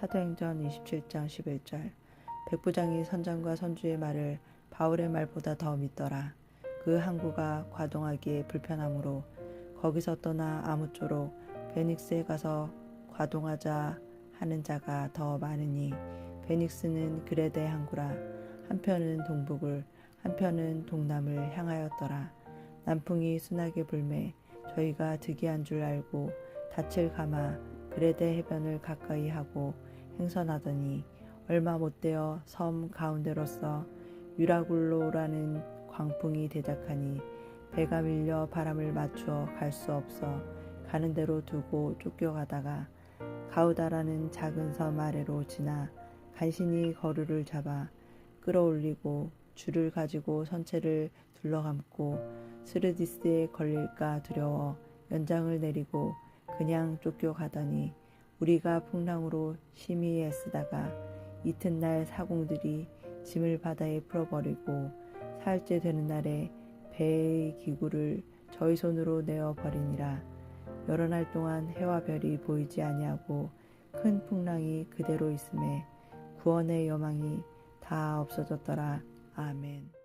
사도행전 27장 11절 백부장이 선장과 선주의 말을 바울의 말보다 더 믿더라. 그 항구가 과동하기에 불편하므로 거기서 떠나 아무쪼록 베닉스에 가서 과동하자 하는 자가 더 많으니 베닉스는 그레데 항구라 한편은 동북을 한편은 동남을 향하였더라. 남풍이 순하게 불매 저희가 득이한 줄 알고 닻을 감아 그레데 해변을 가까이 하고 행선하더니 얼마 못되어 섬 가운데로서 유라굴로라는 광풍이 대작하니 배가 밀려 바람을 맞추어 갈 수 없어 가는 대로 두고 쫓겨가다가 가우다라는 작은 섬 아래로 지나 간신히 거루를 잡아 끌어올리고 줄을 가지고 선체를 둘러감고 스르디스에 걸릴까 두려워 연장을 내리고 그냥 쫓겨가더니 우리가 풍랑으로 심히 애쓰다가 이튿날 사공들이 짐을 바다에 풀어버리고 사흘째 되는 날에 배의 기구를 저희 손으로 내어 버리니라 여러 날 동안 해와 별이 보이지 아니하고 큰 풍랑이 그대로 있음에 구원의 여망이 다 없어졌더라 아멘.